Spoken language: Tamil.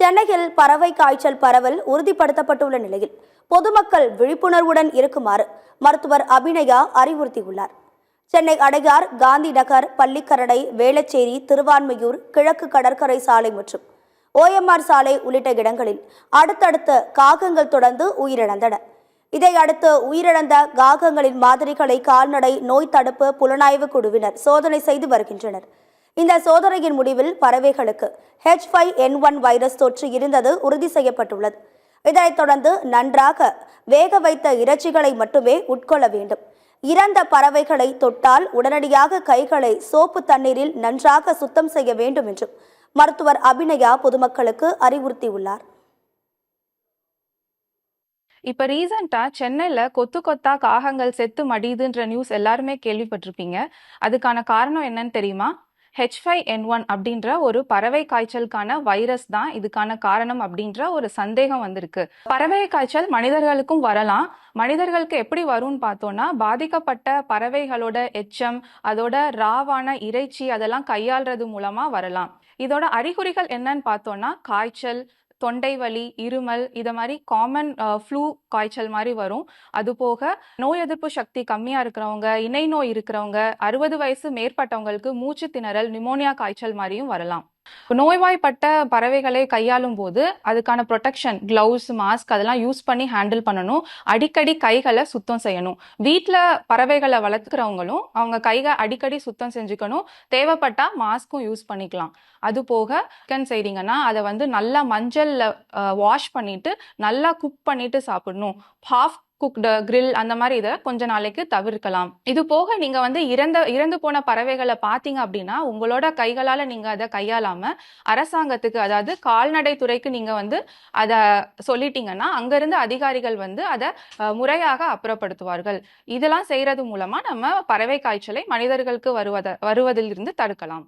சென்னையில் பறவை காய்ச்சல் பரவல் உறுதிப்படுத்தப்பட்டுள்ள நிலையில் பொதுமக்கள் விழிப்புணர்வுடன் இருக்குமாறு மருத்துவர் அபிநயா அறிவுறுத்தியுள்ளார். சென்னை அடையார் காந்தி நகர் பள்ளிக்கரணை வேளச்சேரி திருவான்மையூர் கிழக்கு கடற்கரை சாலை மற்றும் ஓஎம்ஆர் சாலை உள்ளிட்ட இடங்களில் அடுத்தடுத்த காகங்கள் தொடர்ந்து உயிரிழந்தன. இதையடுத்து உயிரிழந்த காகங்களின் மாதிரிகளை கால்நடை நோய் தடுப்பு புலனாய்வு குழுவினர் சோதனை செய்து வருகின்றனர். இந்த சோதனையின் முடிவில் பறவைகளுக்கு H five N one virus தொற்று இருந்தது உறுதி செய்யப்பட்டுள்ளது. இதனைத் தொடர்ந்து நன்றாக வேக வைத்த இறைச்சிகளை மட்டுமே உட்கொள்ள வேண்டும். இறந்த பறவைகளை தொட்டால் உடனடியாக கைகளை சோப்பு தண்ணீரில் நன்றாக சுத்தம் செய்ய வேண்டும் என்றும் மருத்துவர் அபிநயா பொதுமக்களுக்கு அறிவுறுத்தியுள்ளார். இப்ப ரீசெண்டா சென்னையில கொத்து கொத்தா காகங்கள் செத்து மடியுதுன்ற நியூஸ் எல்லாருமே கேள்விப்பட்டிருப்பீங்க. அதுக்கான காரணம் என்னன்னு தெரியுமா? ஹெச் ஃபைவ் என் ஒன் அப்படின்ற ஒரு பறவை காய்ச்சலுக்கான வைரஸ் தான் இதுக்கான காரணம் அப்படின்ற ஒரு சந்தேகம் வந்திருக்கு. பறவை காய்ச்சல் மனிதர்களுக்கும் வரலாம். மனிதர்களுக்கு எப்படி வரும்னு பார்த்தோம்னா பாதிக்கப்பட்ட பறவைகளோட எச்சம் அதோட ராவான இறைச்சி அதெல்லாம் கையாள்றது மூலமா வரலாம். இதோட அறிகுறிகள் என்னன்னு பார்த்தோம்னா காய்ச்சல் தொண்டை வலி இருமல் இதை மாதிரி காமன் ஃப்ளூ காய்ச்சல் மாதிரி வரும். அது போக நோய் எதிர்ப்பு சக்தி கம்மியா இருக்கிறவங்க இணை நோய் இருக்கிறவங்க அறுபது வயசு மேற்பட்டவங்களுக்கு மூச்சு திணறல் நிமோனியா காய்ச்சல் மாதிரியும் வரலாம். நோய்வாய்ப்பட்ட பறவைகளை கையாளும் போது அதுக்கான ப்ரொடெக்ஷன் கிளவுஸ் மாஸ்க் அதெல்லாம் யூஸ் பண்ணி ஹேண்டில் பண்ணணும். அடிக்கடி கைகளை சுத்தம் செய்யணும். வீட்டில் பறவைகளை வளர்த்துக்கிறவங்களும் அவங்க கைகளை அடிக்கடி சுத்தம் செஞ்சுக்கணும். தேவைப்பட்டா மாஸ்க்கும் யூஸ் பண்ணிக்கலாம். அது போக சிக்கன் செய்கிறீங்கன்னா அதை வந்து நல்லா மஞ்சளில் வாஷ் பண்ணிட்டு நல்லா குக் பண்ணிட்டு சாப்பிடணும். ஹாஃப் குக்டு கிரில் அந்த மாதிரி இதை கொஞ்ச நாளைக்கு தவிர்க்கலாம். இது போக நீங்க வந்து இறந்த இறந்து போன பறவைகளை பார்த்தீங்க அப்படின்னா உங்களோட கைகளால நீங்க அதை கையாளாம அரசாங்கத்துக்கு அதாவது கால்நடை துறைக்கு நீங்க வந்து அதை சொல்லிட்டீங்கன்னா அங்கிருந்து அதிகாரிகள் வந்து அதை முறையாக அப்புறப்படுத்துவார்கள். இதெல்லாம் செய்யறது மூலமா நம்ம பறவை காய்ச்சலை மனிதர்களுக்கு வருவத வருவதிலிருந்து தடுக்கலாம்.